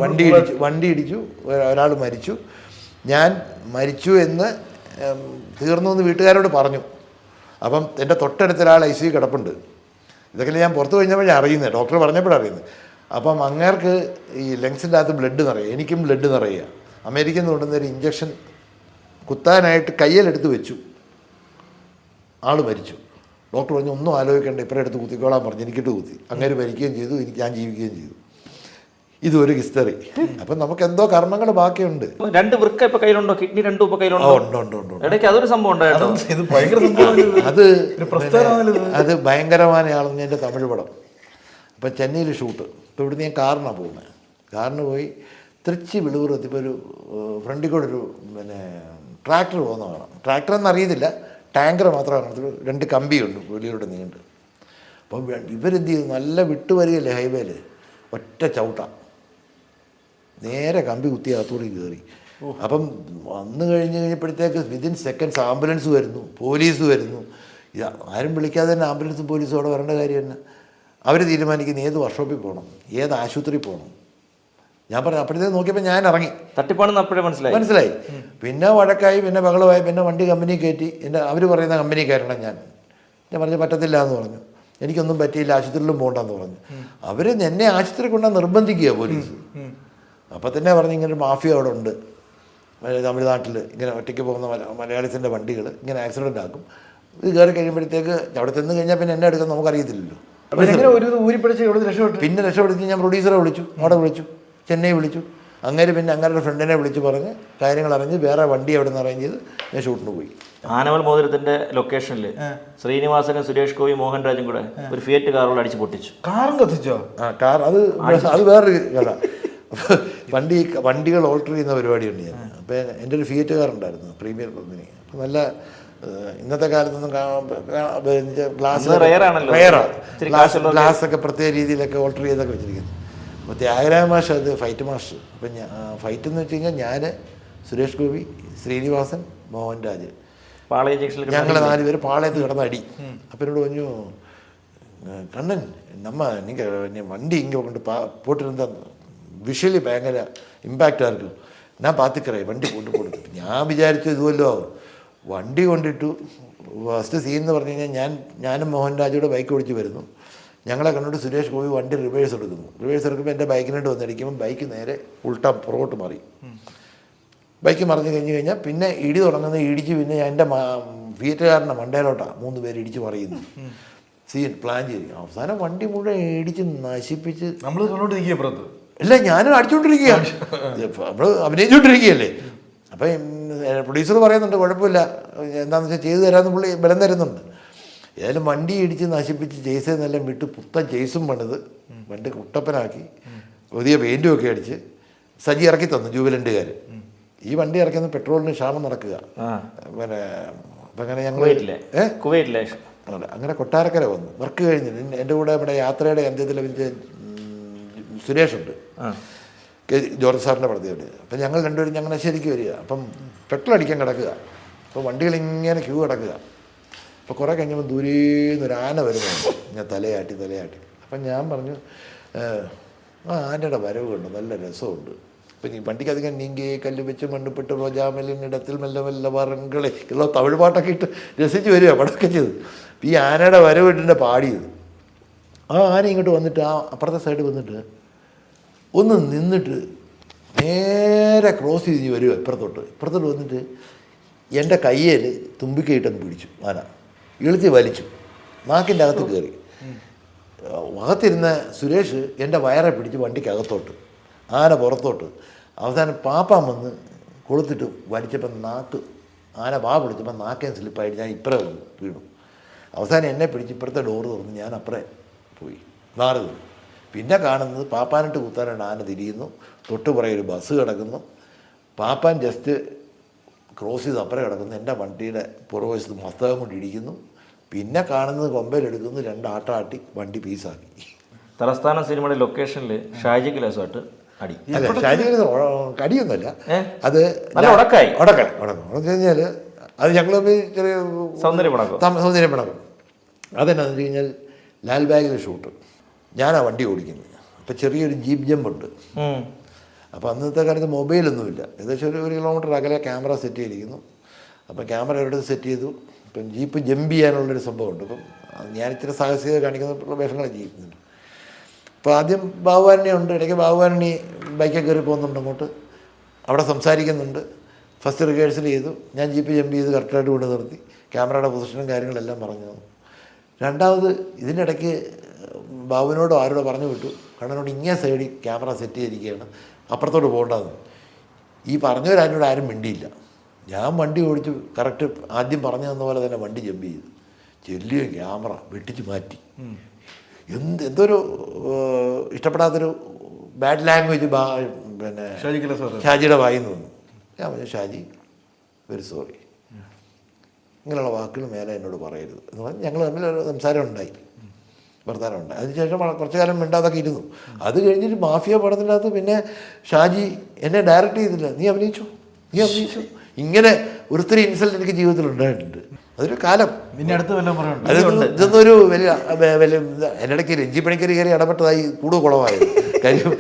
വണ്ടി ഇടിച്ചു വണ്ടി ഇടിച്ചു ഒരാൾ മരിച്ചു. ഞാൻ മരിച്ചു എന്ന് തീർന്നു എന്ന് വീട്ടുകാരോട് പറഞ്ഞു. അപ്പം എന്റെ തൊട്ടടുത്ത ഒരാൾ ഐ സി കിടപ്പുണ്ട്. ഇതൊക്കെ ഞാൻ പുറത്ത് കഴിഞ്ഞപ്പോഴേ അറിയുന്നത് ഡോക്ടർ പറഞ്ഞപ്പോഴാണ് അറിയുന്നത്. അപ്പം അങ്ങേർക്ക് ഈ ലങ്സിന്റെ അകത്ത് ബ്ലഡ് നിറയുക എനിക്കും ബ്ലഡ് നിറയുക അമേരിക്കയിൽ നിന്ന് കൊണ്ടുവന്ന ഒരു ഇഞ്ചക്ഷൻ കുത്താനായിട്ട് കയ്യിലെടുത്ത് വെച്ചു. ആൾ മരിച്ചു. ഡോക്ടർ പറഞ്ഞു ഒന്നും ആലോചിക്കേണ്ട ഇപ്പോഴെടുത്ത് കുത്തിക്കോളാൻ പറഞ്ഞു എനിക്കിട്ട് കുത്തി. അങ്ങനെ മരിക്കുകയും ചെയ്തു എനിക്ക് ഞാൻ ജീവിക്കുകയും ചെയ്തു. ഇതൊരു ഹിസ്റ്ററി. അപ്പം നമുക്ക് എന്തോ കർമ്മങ്ങൾ ബാക്കിയുണ്ട്. രണ്ട് വൃക്ക ഇപ്പൊ കയ്യിലുണ്ടോ? കിഡ്നി രണ്ടും ഇപ്പൊ കയ്യിലുണ്ടോ? ഉണ്ട് ഉണ്ട് ഉണ്ട്. ഇടയ്ക്ക് അതൊരു സംഭവം ഇത് ഭയങ്കര. അത് എന്റെ. അത് ഭയങ്കരമാനയാണെന്ന് എന്റെ തമിഴ് പടം. അപ്പം ചെന്നൈയിൽ ഷൂട്ട്. ഇപ്പോൾ ഇവിടുന്ന് ഞാൻ കാറിനാണ് പോകുന്നത് കാറിന് പോയി തൃച്ചി വിളൂർ എത്തിയപ്പോൾ ഒരു ഫ്രണ്ടിൽ കൂടെ ഒരു പിന്നെ ട്രാക്ടർ പോകുന്ന കാണാം. ട്രാക്ടർ എന്ന് അറിയത്തില്ല. ടാങ്കർ മാത്രമാണ് രണ്ട് കമ്പിയുണ്ട് വെളിയിലൂടെ നീണ്ട്. അപ്പം ഇവരെന്ത് ചെയ്തു? നല്ല വിട്ടുവരികയല്ലേ ഹൈവേയിൽ ഒറ്റ ചവിട്ട. നേരെ കമ്പി കുത്തി അകത്തൂടെ കയറി അപ്പം വന്നു കഴിഞ്ഞ് കഴിഞ്ഞപ്പോഴത്തേക്ക് വിതിൻ സെക്കൻഡ്സ് ആംബുലൻസ് വരുന്നു പോലീസ് വരുന്നു. ഇത് ആരും വിളിക്കാതെ തന്നെ ആംബുലൻസും പോലീസും അവിടെ വരേണ്ട കാര്യം തന്നെ അവർ തീരുമാനിക്കുന്ന ഏത് വർക്ക്ഷോപ്പിൽ പോകണം ഏത് ആശുപത്രി പോകണം ഞാൻ പറഞ്ഞു അപ്പോഴത്തേക്ക് നോക്കിയപ്പോൾ ഞാൻ ഇറങ്ങി. തട്ടിപ്പാണെന്ന് അപ്പോഴേ മനസ്സിലായി. മനസ്സിലായി. പിന്നെ വഴക്കായി പിന്നെ ബഹളമായി പിന്നെ വണ്ടി കമ്പനി കയറ്റി. എന്റെ അവർ പറയുന്ന കമ്പനി കയറണം ഞാൻ. ഞാൻ പറഞ്ഞു പറ്റത്തില്ല എന്ന് പറഞ്ഞു. എനിക്കൊന്നും പറ്റിയില്ല ആശുപത്രിയിലും പോകണ്ടെന്ന് പറഞ്ഞു. അവർ എന്നെ ആശുപത്രി കൊണ്ടാ നിർബന്ധിക്കുക പോലീസ് അപ്പം തന്നെ പറഞ്ഞു ഇങ്ങനെ ഒരു മാഫിയ അവിടെ ഉണ്ട്. തമിഴ്നാട്ടിൽ ഇങ്ങനെ ഒറ്റയ്ക്ക് പോകുന്ന മല മലയാളീസിന്റെ വണ്ടികൾ ഇങ്ങനെ ആക്സിഡന്റ് ആക്കും. ഇത് കയറി കഴിയുമ്പോഴത്തേക്ക് അവിടെ ചെന്ന് കഴിഞ്ഞാൽ പിന്നെ എന്നെ എടുക്കാൻ നമുക്കറിയത്തില്ലല്ലോ. അപ്പൊ എങ്ങനെ ഒരു ഊരിപ്പിടിച്ച് ഇവിടെ രക്ഷപ്പെട്ടു? പിന്നെ രക്ഷപ്പെടുത്തി ഞാൻ പ്രൊഡ്യൂസറെ വിളിച്ചു അവിടെ വിളിച്ചു ചെന്നൈ വിളിച്ചു. അങ്ങനെ പിന്നെ അങ്ങേരുടെ ഫ്രണ്ടിനെ വിളിച്ച് പറഞ്ഞ് കാര്യങ്ങൾ അറിഞ്ഞ് വേറെ വണ്ടി അവിടെ നിന്ന് അറേഞ്ച് ചെയ്ത് ഞാൻ ഷൂട്ടിന് പോയി. ആനവൽ മോതിരത്തിന്റെ ലൊക്കേഷനിൽ ശ്രീനിവാസനും സുരേഷ് ഗോപി മോഹൻരാജും കൂടെ ഒരു ഫിയറ്റ് കാറുകൾ അടിച്ച് പൊട്ടിച്ചു. കാറും കത്തിച്ചോ? ആ കാർ അത് അത് വേറൊരു കഥ. വണ്ടി വണ്ടികൾ ഓൾട്ടർ ചെയ്യുന്ന പരിപാടിയുണ്ട് ഞാൻ. അപ്പം എന്റെ ഒരു ഫിയറ്റ് കാറുണ്ടായിരുന്നു പ്രീമിയർ കമ്പനി. അപ്പം നല്ല ഇന്നത്തെ കാലത്തൊന്നും ഗ്ലാസ് ഗ്ലാസ് ഒക്കെ പ്രത്യേക രീതിയിലൊക്കെ ഓൾട്ടർ ചെയ്തൊക്കെ വെച്ചിരിക്കുന്നു. അപ്പോൾ ത്യാഗരാജ മാഷ് അത് ഫൈറ്റ് മാഷ്. അപ്പം ഞാൻ ഫൈറ്റ് എന്ന് വെച്ച് കഴിഞ്ഞാൽ ഞാൻ സുരേഷ് ഗോപി ശ്രീനിവാസൻ മോഹൻരാജ് ഞങ്ങൾ നാലുപേർ പാളയത്ത് കിടന്ന അടി. അപ്പം എന്നോട് പറഞ്ഞു കണ്ണൻ നമ്മ നീ വണ്ടി ഇങ്ങനെ കൊണ്ട് പോട്ടിരുന്നു വിഷ്വലി ഭയങ്കര ഇമ്പാക്റ്റായിരിക്കും ഞാൻ പാത്തിക്കറേ വണ്ടി കൊണ്ടു കൊടുക്കും ഞാൻ വിചാരിച്ചു ഇതുമല്ലോ വണ്ടി കൊണ്ടിട്ടു. ഫസ്റ്റ് സീൻ എന്ന് പറഞ്ഞു കഴിഞ്ഞാൽ ഞാൻ ഞാനും മോഹൻ രാജയുടെ ബൈക്ക് ഓടിച്ച് വരുന്നു. ഞങ്ങളെ കണ്ടിട്ട് സുരേഷ് ഗോപി വണ്ടി റിവേഴ്സ് എടുക്കുന്നു. റിവേഴ്സ് എടുക്കുമ്പോൾ എന്റെ ബൈക്കിനോട് വന്നിരിക്കുമ്പോൾ ബൈക്ക് നേരെ ഉൾട്ട പുറകോട്ട് മാറി. ബൈക്ക് മറിഞ്ഞു കഴിഞ്ഞ് കഴിഞ്ഞാൽ പിന്നെ ഇടി തുടങ്ങുന്ന ഇടിച്ച് പിന്നെ എന്റെ ഫീറ്റുകാരന്റെ മണ്ടയിലോട്ടാണ് മൂന്ന് പേര് ഇടിച്ച് മറിയുന്നു. സീൻ പ്ലാൻ ചെയ്തു. അവസാനം വണ്ടി മുഴുവൻ ഇടിച്ച് നശിപ്പിച്ച് നമ്മൾ കണ്ടോണ്ടിരിക്കുക അല്ല ഞാനും അടിച്ചുകൊണ്ടിരിക്കുകയാണ് നമ്മൾ അഭിനയിച്ചുകൊണ്ടിരിക്കുകയല്ലേ അപ്പം പ്രൊഡ്യൂസർ പറയുന്നുണ്ട് കുഴപ്പമില്ല. എന്താണെന്ന് വെച്ചാൽ ചെയ്തു തരാമെന്ന് പുള്ളി ബലം തരുന്നുണ്ട്. ഏതായാലും വണ്ടി ഇടിച്ച് നശിപ്പിച്ച് ജെയ്സെന്നെല്ലാം വിട്ട് പുത്തൻ ജെയ്സും പണിത് വണ്ടി കുട്ടപ്പനാക്കി പുതിയ പെയിന്റും ഒക്കെ അടിച്ച് സജി ഇറക്കി തന്നു ജൂബിലന്റുകാർ ഈ വണ്ടി ഇറക്കുന്ന പെട്രോളിന് ക്ഷാമം നടക്കുക. പിന്നെ അപ്പം അങ്ങനെ ഞങ്ങൾ കുവൈറ്റിലെ. അങ്ങനെ കൊട്ടാരക്കര വന്നു. വർക്ക് കഴിഞ്ഞിട്ട് എന്റെ കൂടെ ഇവിടെ യാത്രയുടെ അന്ത്യത്തിൽ അഭിനയിച്ച സുരേഷുണ്ട്. ആ. കെ ജോർജ് സാറിന്റെ പ്രതിയുണ്ട്. അപ്പം ഞങ്ങൾ രണ്ടുപേരും ഞങ്ങൾ ശരിക്ക് വരിക. അപ്പം പെട്രോൾ അടിക്കാൻ കിടക്കുക. അപ്പോൾ വണ്ടികൾ ഇങ്ങനെ ക്യൂ കിടക്കുക. അപ്പോൾ കുറേ കഴിഞ്ഞപ്പോൾ ദൂരേന്ന് ഒരു ആന വരുന്നുണ്ട്. ഞാൻ തലയാട്ടി തലയാട്ടി. അപ്പം ഞാൻ പറഞ്ഞു ആ ആനയുടെ വരവ് കണ്ടു. നല്ല രസമുണ്ട്. അപ്പം ഈ വണ്ടിക്ക് അധികം നീങ്കി കല്ല് വെച്ച് മണ്ണുപെട്ട് റോജാമലിനിടത്തിൽ മെല്ലെ മെല്ലെ വറങ്കളെ ഉള്ള തമിഴ് പാട്ടൊക്കെ ഇട്ട് രസിച്ച് വരിക. പടമൊക്കെ ചെയ്ത്. ഈ ആനയുടെ വരവ് ഇട്ടിന്റെ പാടിയത്. ആ ആന ഇങ്ങോട്ട് വന്നിട്ട് ആ അപ്പുറത്തെ സൈഡ് വന്നിട്ട് ഒന്ന് നിന്നിട്ട് നേരെ ക്രോസ് ചെയ്ത് വരിക ഇപ്പുറത്തോട്ട്. ഇപ്പുറത്തോട്ട് വന്നിട്ട് എന്റെ കയ്യിൽ തുമ്പിക്കയിട്ടൊന്ന് പിടിച്ചു ആന ഇളുത്തി വലിച്ചു. നാക്കിന്റെ അകത്ത് കയറി. അകത്തിരുന്ന സുരേഷ് എന്റെ വയറെ പിടിച്ച് വണ്ടിക്ക് അകത്തോട്ട് ആന പുറത്തോട്ട്. അവസാനം പാപ്പാൻ വന്ന് കൊളുത്തിട്ട് വലിച്ചപ്പം നാക്ക് ആന വാ പിടിച്ചപ്പോൾ നാക്കേം സ്ലിപ്പായിട്ട് ഞാൻ ഇപ്പറേ വീണു. അവസാനം എന്നെ പിടിച്ച് ഇപ്പുറത്തെ ഡോറ് തുറന്ന് ഞാൻ അപ്പുറേ പോയി നാറ്. പിന്നെ കാണുന്നത് പാപ്പാനിട്ട് കുത്താനാണ് ആന തിരിയുന്നു. തൊട്ട് പുറകെ ഒരു ബസ് കിടക്കുന്നു. പാപ്പാൻ ജസ്റ്റ് ക്രോസ് ചെയ്ത് അപ്പുറം കിടക്കുന്നു. എന്റെ വണ്ടിയുടെ പുറവശത്ത് മസ്തകം കൊണ്ട് ഇടിക്കുന്നു. പിന്നെ കാണുന്നത് കൊമ്പയിലെടുക്കുന്നു രണ്ട് ആട്ടാട്ടി വണ്ടി പീസാക്കി. തലസ്ഥാന സിനിമയുടെ ലൊക്കേഷനിൽ ഷാജി ഗിലാസുമായിട്ട് അടി. കടിയൊന്നുമല്ല. ഏ? അത് ഉടക്കായി. ഉടക്കായി ഉടക്കം എന്ന് കഴിഞ്ഞാൽ അത് ഞങ്ങൾ ചെറിയ സൗന്ദര്യപ്പണക്കം സൗന്ദര്യപ്പണക്കം അതെന്നാന്ന് വെച്ച് കഴിഞ്ഞാൽ ലാൽ ബാഗിൽ ഷൂട്ട്. ഞാനാ വണ്ടി ഓടിക്കുന്നത്. അപ്പോൾ ചെറിയൊരു ജീപ്പ് ജമ്പ് ഉണ്ട് ഉം. അപ്പോൾ അന്നത്തെ കാലത്ത് മൊബൈലൊന്നുമില്ല. ഏകദേശം ഒരു ഒരു കിലോമീറ്റർ അകലെ ക്യാമറ സെറ്റ് ചെയ്തിരിക്കുന്നു. അപ്പം ക്യാമറ എടുത്ത് സെറ്റ് ചെയ്തു. ഇപ്പം ജീപ്പ് ജമ്പ് ചെയ്യാനുള്ളൊരു സംഭവമുണ്ട്. അപ്പം ഞാൻ ഇത്തിരി സാഹസികത കാണിക്കുന്ന വേഷങ്ങളെ ജീവിക്കുന്നുണ്ട്. അപ്പോൾ ആദ്യം ബാബുവാരണി ഉണ്ട്. ഇടയ്ക്ക് ബാബുവാരണി ബൈക്കിൽ കയറി പോകുന്നുണ്ട് അങ്ങോട്ട്. അവിടെ സംസാരിക്കുന്നുണ്ട്. ഫസ്റ്റ് റിഹേഴ്സൽ ചെയ്തു. ഞാൻ ജീപ്പ് ജമ്പ് ചെയ്ത് കറക്റ്റായിട്ട് കൊണ്ട് നിർത്തി. ക്യാമറയുടെ പൊസിഷനും കാര്യങ്ങളെല്ലാം പറഞ്ഞു തന്നു. രണ്ടാമത് ഇതിനിടയ്ക്ക് ബാബുവിനോടോ ആരോടോ പറഞ്ഞു വിട്ടു. കണ്ണനോട് ഇങ്ങനെ സൈഡിൽ ക്യാമറ സെറ്റ് ചെയ്തിരിക്കുകയാണ്. അപ്പുറത്തോട്ട് പോകേണ്ടതെന്ന് ഈ പറഞ്ഞവരാരോട് ആരും മിണ്ടിയില്ല. ഞാൻ വണ്ടി ഓടിച്ച് കറക്റ്റ് ആദ്യം പറഞ്ഞു തന്ന പോലെ തന്നെ വണ്ടി ജമ്പ് ചെയ്തു. ചെല്ലിയ ക്യാമറ വെട്ടിച്ച് മാറ്റി. എന്ത് എന്തൊരു ഇഷ്ടപ്പെടാത്തൊരു ബാഡ് ലാംഗ്വേജ് ബാ പിന്നെ ഷാജിയുടെ വായി നിന്നു ഞാൻ പറഞ്ഞു ഷാജി വെരി സോറി ഇങ്ങനെയുള്ള വാക്കുകൾ മേലെ എന്നോട് പറയരുത് എന്ന് പറഞ്ഞാൽ ഞങ്ങൾ തമ്മിൽ ഒരു സംസാരം ഉണ്ടായി. വർത്താനം ഉണ്ടായി അതിനുശേഷം കുറച്ച് കാലം മിണ്ടാതൊക്കെ ഇരുന്നു. അത് കഴിഞ്ഞിട്ട് മാഫിയ പടത്തിന്റെ അകത്ത് പിന്നെ ഷാജി എന്നെ ഡയറക്റ്റ് ചെയ്തില്ല. നീ അഭിനയിച്ചു? നീ അഭിനയിച്ചു? ഇങ്ങനെ ഒരുത്തിരി ഇൻസൾട്ട് എനിക്ക് ജീവിതത്തിൽ ഉണ്ടായിട്ടുണ്ട്. അതൊരു കാലം. പിന്നെ അടുത്ത് വല്ലതും ഇതൊന്നും ഒരു വലിയ വലിയ ഇത് അതിനിടയ്ക്ക് രഞ്ജി പണിക്കർ കയറി ഇടപെട്ടതായി കൂടുതൽ കുളമായത് കാര്യം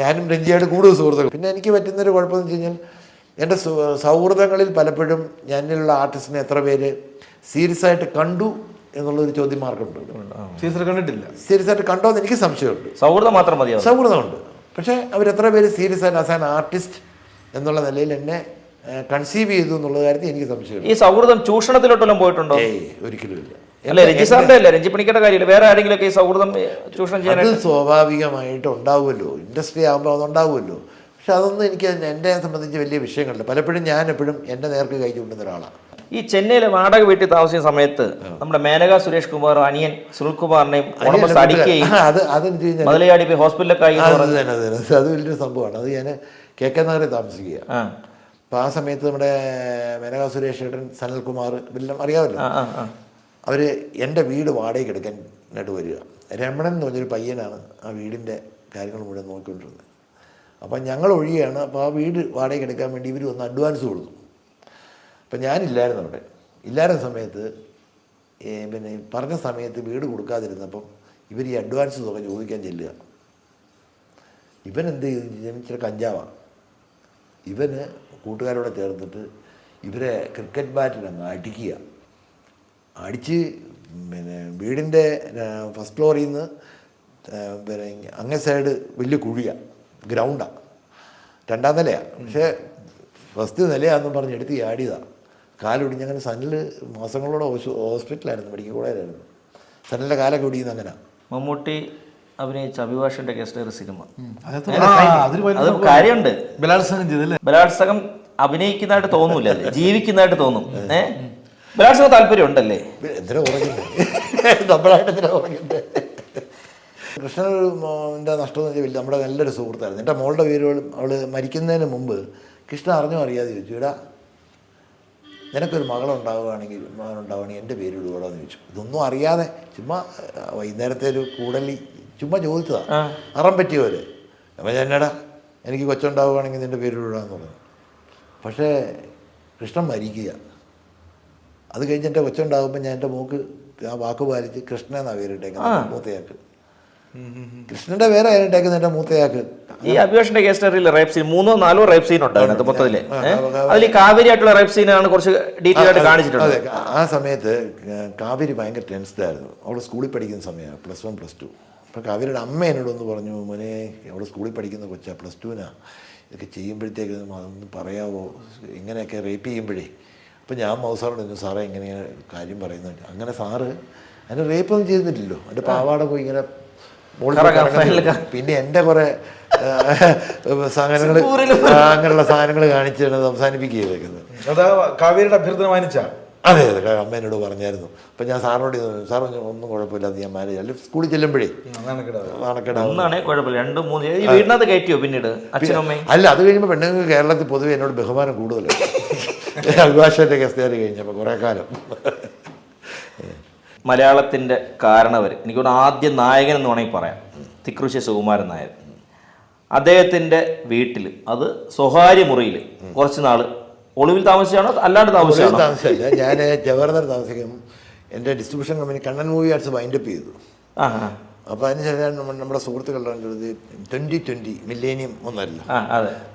ഞാനും രഞ്ജിയായിട്ട് കൂടുതൽ സുഹൃത്തുക്കൾ പിന്നെ എനിക്ക് പറ്റുന്നൊരു കുഴപ്പമെന്ന് വെച്ച് കഴിഞ്ഞാൽ എന്റെ സൗഹൃദങ്ങളിൽ പലപ്പോഴും ഞാനിലുള്ള ആർട്ടിസ്റ്റിനെ എത്ര പേര് സീരിയസ് ആയിട്ട് കണ്ടു എന്നുള്ളൊരു ചോദ്യം മാർക്കുണ്ട് സീസർ കണ്ടിട്ടില്ല. സീരിയസ് ആയിട്ട് കണ്ടോ എന്ന് എനിക്ക് സംശയമുണ്ട്. സൗഹൃദം മാത്രം മതി സൗഹൃദമുണ്ട്. പക്ഷേ അവരെത്ര പേര് സീരിയസ് ആയിട്ട് ആസ് ആൻ ആർട്ടിസ്റ്റ് എന്നുള്ള നിലയിൽ എന്നെ കൺസീവ് ചെയ്തു എന്നുള്ള കാര്യത്തിൽ എനിക്ക് സംശയമുണ്ട്. ഈ സൗഹൃദം ചൂഷണത്തിലോട്ടെല്ലാം പോയിട്ടുണ്ടോ? ഏയ് ഒരിക്കലുമില്ല അല്ല രഞ്ജി സാറിന്റെ അല്ല? രഞ്ജി പണിക്കേണ്ട കാര്യമില്ല? വേറെ ആരെങ്കിലും ഒക്കെ ഈ സൗഹൃദം ചൂഷണം ചൂഷണം അത് സ്വാഭാവികമായിട്ട് ഉണ്ടാവുമല്ലോ. ഇൻഡസ്ട്രി ആകുമ്പോൾ അതുണ്ടാവുമല്ലോ പക്ഷെ അതൊന്നും എനിക്ക് എന്നെ സംബന്ധിച്ച് വലിയ വിഷയങ്ങളില്ല. പലപ്പോഴും ഞാൻ എപ്പോഴും എന്റെ നേർക്ക് കൈ ചൂണ്ടുന്ന ഒരാളാണ്. ഈ ചെന്നൈയിലെ വാടക വീട്ടിൽ താമസിക്കുന്ന സമയത്ത് നമ്മുടെ മേനക സുരേഷ് കുമാർ അനിയൻ സുനിൽകുമാറിനെയും അത് മുതലയാടി പോയി അത് വലിയൊരു സംഭവമാണ്. അത് ഞാൻ കെ കെ നഗറിൽ താമസിക്കുക. ആ. അപ്പോൾ ആ സമയത്ത് നമ്മുടെ മേനക സുരേഷ് ഏട്ടൻ സനൽകുമാർ ഇതെല്ലാം അറിയാമല്ലോ? അവർ എന്റെ വീട് വാടകയ്ക്ക് എടുക്കാനായിട്ട് വരിക. രമണൻ എന്ന് പറഞ്ഞൊരു പയ്യനാണ് ആ വീടിന്റെ കാര്യങ്ങൾ മുഴുവൻ നോക്കിക്കൊണ്ടിരുന്നത്. അപ്പം ഞങ്ങൾ ഒഴിയാണ് അപ്പോൾ ആ വീട് വാടകയ്ക്ക് എടുക്കാൻ വേണ്ടി ഇവർ ഒന്ന് അഡ്വാൻസ് കൊടുത്തു. അപ്പം ഞാനില്ലായിരുന്നു അവിടെ. ഇല്ലായിരുന്ന സമയത്ത് പിന്നെ പറഞ്ഞ സമയത്ത് വീട് കൊടുക്കാതിരുന്നപ്പം ഇവർ ഈ അഡ്വാൻസ് തുക ചോദിക്കാൻ ചെല്ലുക. ഇവൻ എന്ത് ഇച്ചിരി കഞ്ചാവാണ് ഇവന് കൂട്ടുകാരോടെ ചേർന്നിട്ട് ഇവരെ ക്രിക്കറ്റ് ബാറ്റിൽ അങ്ങ് അടിക്കുക. അടിച്ച് പിന്നെ വീടിന്റെ ഫസ്റ്റ് ഫ്ലോറിൽ നിന്ന് പിന്നെ അങ്ങേ സൈഡ് വലിയ കുഴിയാണ് ഗ്രൗണ്ടാണ് രണ്ടാം നിലയാണ് പക്ഷേ ഫസ്റ്റ് നിലയാണെന്ന് പറഞ്ഞ് എടുത്ത് ചാടിയതാണ് കാലൊടിഞ്ഞ് അങ്ങനെ സനിൽ മാസങ്ങളോടെ ഹോസ്പിറ്റലായിരുന്നു മെഡിക്കൽ കോളേജിലായിരുന്നു. സനിലിന്റെ കാലൊക്കെ ഒടിയുന്ന അങ്ങനെ. മമ്മൂട്ടി അഭിനയിച്ച അഭിഭാഷന്റെ ഗസ്റ്റ് സിനിമ. അത് കാര്യമുണ്ട്. ബലാത്സംഗം ചെയ്തല്ലേ ബലാത്സംഗം അഭിനയിക്കുന്നതായിട്ട് തോന്നൂല അത്. ജീവിക്കുന്നതായിട്ട് തോന്നും. ഏ? ബലാത്സംഗം താല്പര്യം ഉണ്ടല്ലേ എന്തിനാ നമ്മളായിട്ട് എന്തിനാ എന്റെ നഷ്ടം എന്ന് വെച്ചാൽ വലിയ നമ്മുടെ നല്ലൊരു സുഹൃത്തായിരുന്നു. എന്റെ മോളുടെ പേര് അവൾ മരിക്കുന്നതിന് മുമ്പ് കൃഷ്ണൻ അറിഞ്ഞോ അറിയാതെ ചോദിച്ചു എടാ നിനക്കൊരു മകളുണ്ടാവുകയാണെങ്കിൽ മകനുണ്ടാവുകയാണെങ്കിൽ എന്റെ പേര് ഇടുകയോ എന്ന് ചോദിച്ചു. ഇതൊന്നും അറിയാതെ ചുമ്മാ വൈകുന്നേരത്തെ ഒരു കൂടലി ചുമ്മാ ചോദിച്ചതാണ്. അറം പറ്റിയവര്. അപ്പം എന്നടാ എനിക്ക് കൊച്ചുണ്ടാവുകയാണെങ്കിൽ നിന്റെ പേര് ഇടാന്ന് പറഞ്ഞു. പക്ഷേ കൃഷ്ണൻ മരിക്കുക. അത് കഴിഞ്ഞ് എന്റെ കൊച്ചുണ്ടാകുമ്പോൾ ഞാൻ എന്റെ മൂക്ക് ആ വാക്ക് പാലിച്ച് കൃഷ്ണൻ എന്നാണ് പേരിട്ടേക്കുന്നത് മൂത്തയാക്ക്. കൃഷ്ണന്റെ പേര് അതിനിട്ടേക്കുന്നത് എന്റെ മൂത്തയാക്ക് ഈ അഭിഭാഷന്റെ ഗസ്റ്റ് റേപ്പ് സീൻ മൂന്നോ നാലോ റേപ്പ് സീൻ ഉണ്ട് അതിനകത്ത് മൊത്തത്തിൽ? അതിൽ കാവേരി ആയിട്ടുള്ള റേപ്പ് സീനാണ് കുറച്ച് ഡീറ്റെയിൽ ആയിട്ട് കാണിച്ചിട്ടുള്ളത് ആ സമയത്ത് കാവേരി ഭയങ്കര ടെൻസ്ഡ് ആയിരുന്നു. അവൾ സ്കൂളിൽ പഠിക്കുന്ന സമയമാണ് പ്ലസ് വൺ പ്ലസ് ടു അപ്പോൾ കാവേരിയുടെ അമ്മ എന്നോടൊന്ന് പറഞ്ഞു മോനെ അവൾ സ്കൂളിൽ പഠിക്കുന്ന കൊച്ചാ പ്ലസ് ടുവിനാ ഇതൊക്കെ ചെയ്യുമ്പോഴത്തേക്ക് അതൊന്ന് പറയാവോ? ഇങ്ങനെയൊക്കെ റേപ്പ് ചെയ്യുമ്പോഴേ. അപ്പോൾ ഞാൻ മൗസാറോട് പറഞ്ഞു സാറേ ഇങ്ങനെ ഇങ്ങനെ കാര്യം പറയുന്നുണ്ട്. അങ്ങനെ സാറ് അതിന് റേപ്പൊന്നും ചെയ്തിട്ടില്ലല്ലോ. എന്റെ പാവാട പോയി ഇങ്ങനെ പിന്നെ എന്റെ കുറെ സാധനങ്ങൾ അങ്ങനെയുള്ള സാധനങ്ങൾ കാണിച്ചാണ് അവസാനിപ്പിക്കുക ചെയ്തേക്കുന്നത്. കാവേരിയുടെ അഭ്യർത്ഥന മാനിച്ച. അതെ അതെ അമ്മ എന്നോട് പറഞ്ഞായിരുന്നു. അപ്പം ഞാൻ സാറിനോട് പറഞ്ഞു, സാർ ഒന്നും കുഴപ്പമില്ല അത് ഞാൻ മാനേജ് അല്ല സ്കൂളിൽ ചെല്ലുമ്പോഴേ കുഴപ്പമില്ല രണ്ട് മൂന്ന്. ഈ വീടിനകത്ത് കയറ്റിയോ പിന്നീട് അല്ല അത് കഴിയുമ്പോൾ പെണ്ണുങ്ങൾക്ക് കേരളത്തിൽ പൊതുവെ എന്നോട് ബഹുമാനം കൂടുതലാണ് *laughs* അഭിഭാഷകന്റെ കസ്തേറി കഴിഞ്ഞപ്പോൾ കുറേ കാലം. മലയാളത്തിന്റെ കാരണവർ എനിക്കൊരു ആദ്യ നായകൻ എന്ന് വേണമെങ്കിൽ പറയാം. തിക്കൃശ്ശി സുകുമാരൻ നായർ. അദ്ദേഹത്തിന്റെ വീട്ടിൽ അത് സ്വകാര്യ മുറിയിൽ കുറച്ച് നാൾ ഒളിവിൽ താമസിച്ചാണോ അല്ലാണ്ട് താമസിച്ചാണോ? താമസിച്ചല്ല. ഞാൻ ജവഹർലാൽ താമസിക്കും. എന്റെ distribution company Kannan movie arts wind up ചെയ്തു. അപ്പോൾ അതിനുശേഷം നമ്മ- നമ്മുടെ സുഹൃത്തുക്കളുടെ ട്വന്റി ട്വന്റി മില്ലേനിയം ഒന്നല്ല.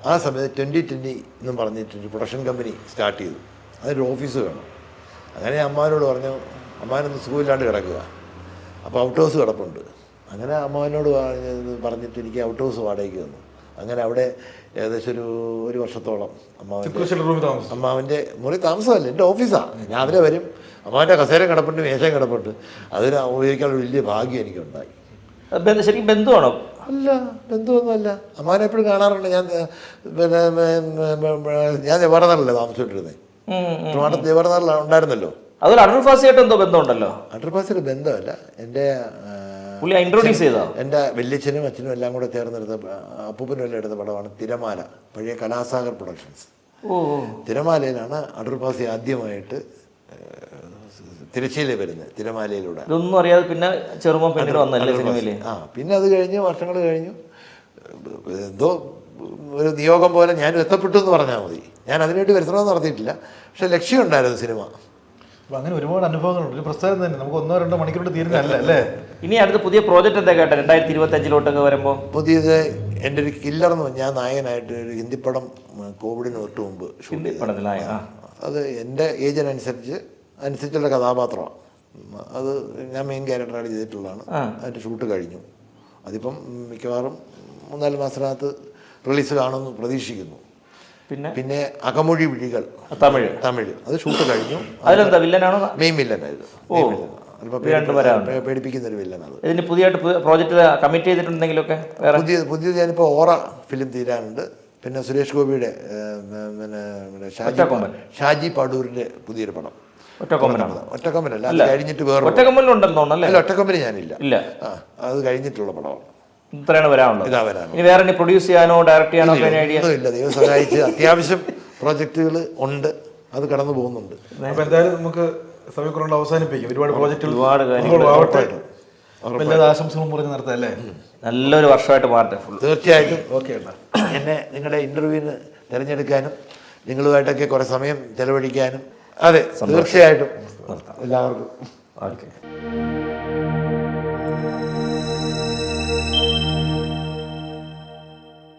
ആ സമയത്ത് ട്വന്റി ട്വന്റി എന്നും പറഞ്ഞിട്ട് ഒരു പ്രൊഡക്ഷൻ കമ്പനി സ്റ്റാർട്ട് ചെയ്തു. അതൊരു ഓഫീസ് വേണം. അങ്ങനെ അമ്മാരോട് പറഞ്ഞു അമ്മാവനൊന്ന് സുഖമില്ലാണ്ട് കിടക്കുക അപ്പോൾ ഔട്ട് ഹൗസ് കിടപ്പുണ്ട്. അങ്ങനെ അമ്മാവനോട് പറഞ്ഞത് പറഞ്ഞിട്ട് എനിക്ക് ഔട്ട് ഹൗസ് വാടകയ്ക്ക് തന്നു. അങ്ങനെ അവിടെ ഏകദേശം ഒരു ഒരു വർഷത്തോളം അമ്മാവന്റെ അമ്മാവന്റെ മുറി താമസമല്ല എന്റെ ഓഫീസാണ് രാവിലെ വരും. അമ്മാവന്റെ കസേര കിടപ്പുണ്ട് മേശയും കിടപ്പുണ്ട്. അതിന് ഉപയോഗിക്കാനുള്ള വലിയ ഭാഗ്യം എനിക്കുണ്ടായി. ശരിക്കും ബന്ധുവാണോ? അല്ല ബന്ധുവൊന്നുമല്ല. അമ്മാവനെ എപ്പോഴും കാണാറുണ്ട്. ഞാൻ പിന്നെ ഞാൻ ജവഹർലാലല്ലേ താമസിച്ചിട്ടിരുന്നത്. ട്രിവാണ്ടത്ത് ഉണ്ടായിരുന്നല്ലോ. അതുപോലെ അടൽ ഫാസിയായിട്ട് എന്തോ ബന്ധമുണ്ടല്ലോ? അണ്ടർപാസിൽ ബന്ധമല്ല. എന്റെ പുള്ളി ഇൻട്രോഡ്യൂസ് ചെയ്തോ എന്റെ വല്യച്ഛനും അച്ഛനും എല്ലാം കൂടെ ചേർന്നെടുത്ത അപ്പൂപ്പനും എല്ലാം എടുത്ത പടമാണ് തിരമാല പഴയ കലാസാഗർ പ്രൊഡക്ഷൻസ് ഓ. തിരമാലയിലാണ് അടൂർപാസി ആദ്യമായിട്ട് തിരശ്ശീല വരുന്നത് തിരമാലയിലൂടെ. ഇതൊന്നും അറിയാതെ പിന്നെ ചെറുപ്പം പിന്നീട് വന്നല്ലേ സിനിമയിലെ? ആ പിന്നെ അത് കഴിഞ്ഞു വർഷങ്ങൾ കഴിഞ്ഞു. എന്തോ ഒരു നിയോഗം പോലെ ഞാൻ എത്തപ്പെട്ടു എന്ന് പറഞ്ഞാൽ മതി. ഞാൻ അതിനുവേണ്ടി പരിശ്രമം നടത്തിയിട്ടില്ല. പക്ഷെ ലക്ഷ്യമുണ്ടായിരുന്നു സിനിമ. അപ്പൊ അങ്ങനെ ഒരുപാട് അനുഭവങ്ങളുണ്ട്. ഒരു പ്രസ്ഥാനം തന്നെ. നമുക്ക് ഒന്നോ രണ്ടോ മണിക്കൂർ തീരുന്നതല്ല അല്ലേ? ഇനി അടുത്ത പുതിയ പ്രോജക്റ്റ് എന്താ കേട്ടോ? രണ്ടായിരത്തി ഇരുപത്തി അഞ്ചിലോട്ടൊക്കെ വരുമ്പോൾ പുതിയത് എന്റെ ഒരു കില്ലർ എന്ന് പറഞ്ഞാൽ ഞാൻ നായകനായിട്ട് ഒരു ഹിന്ദി പടം കോവിഡിന് തൊട്ട് മുമ്പ് ഹിന്ദി പടത്തിലായ അത് എന്റെ ഏജിനനുസരിച്ച് അനുസരിച്ചുള്ള കഥാപാത്രമാണ്. അത് ഞാൻ മെയിൻ ക്യാരക്ടറായിട്ട് ചെയ്തിട്ടുള്ളതാണ്. അതിന്റെ ഷൂട്ട് കഴിഞ്ഞു. അതിപ്പം മിക്കവാറും മൂന്നാൽ മാസത്തിനകത്ത് റിലീസ് കാണുമെന്ന് പ്രതീക്ഷിക്കുന്നു. പിന്നെ? പിന്നെ അകമൊഴി വിഴികൾ. തമിഴ്. തമിഴ്. അത് ഷൂട്ട് കഴിഞ്ഞു. അതിലെന്താ വില്ലനാണോ? മെയിൻ വില്ലനായിരുന്നു. പേടിപ്പിക്കുന്ന ഒരു വില്ലനത് ഇതിന് പുതിയതായിട്ട് പ്രോജക്റ്റ് കമ്മിറ്റ് ചെയ്തിട്ടുണ്ടെങ്കിലൊക്കെ പുതിയ പുതിയത് ഞാനിപ്പോൾ ഓറ ഫിലിം തീരാനുണ്ട്. പിന്നെ സുരേഷ് ഗോപിയുടെ പിന്നെ ഷാജി. ഷാജി പാടൂരിന്റെ പുതിയൊരു പടം. ഒറ്റക്കൊമ്പനല്ല അത് കഴിഞ്ഞിട്ട് വേറെ ഒറ്റക്കൊമ്പനുണ്ടെന്ന് തോന്നുന്നല്ലേ അല്ല? ഒറ്റക്കൊമ്പനി ഞാനില്ല. അത് കഴിഞ്ഞിട്ടുള്ള പടമാണ്. ഇത്രയാണ് വരാനുള്ളത് ഇതാ വരാനുള്ളത്. ഇനി വേറെ പ്രൊഡ്യൂസ് ചെയ്യാനോ ഡയറക്റ്റ് ചെയ്യാനോ ഒക്കെ ഐഡിയ ഇല്ല ദൈവം സഹായിച്ച്. അത്യാവശ്യം പ്രോജക്റ്റുകൾ ഉണ്ട്. അത് കടന്നു പോകുന്നുണ്ട്. അപ്പൊ എന്തായാലും നമുക്ക് സമയക്കുറവ് അവസാനിപ്പിക്കും. ഒരുപാട് പ്രോജക്റ്റുകൾ ഒരുപാട് കാര്യങ്ങൾ എല്ലാ ആശംസകളും പറഞ്ഞു നടത്താം അല്ലേ? നല്ലൊരു വർഷമായിട്ട് മാറട്ടെ ഫുൾ തീർച്ചയായിട്ടും. ഓക്കെ എന്നെ നിങ്ങളുടെ ഇന്റർവ്യൂവിന് തിരഞ്ഞെടുക്കാനും നിങ്ങളുമായിട്ടൊക്കെ കുറേ സമയം ചെലവഴിക്കാനും. അതെ തീർച്ചയായിട്ടും. എല്ലാവർക്കും. ഓക്കെ.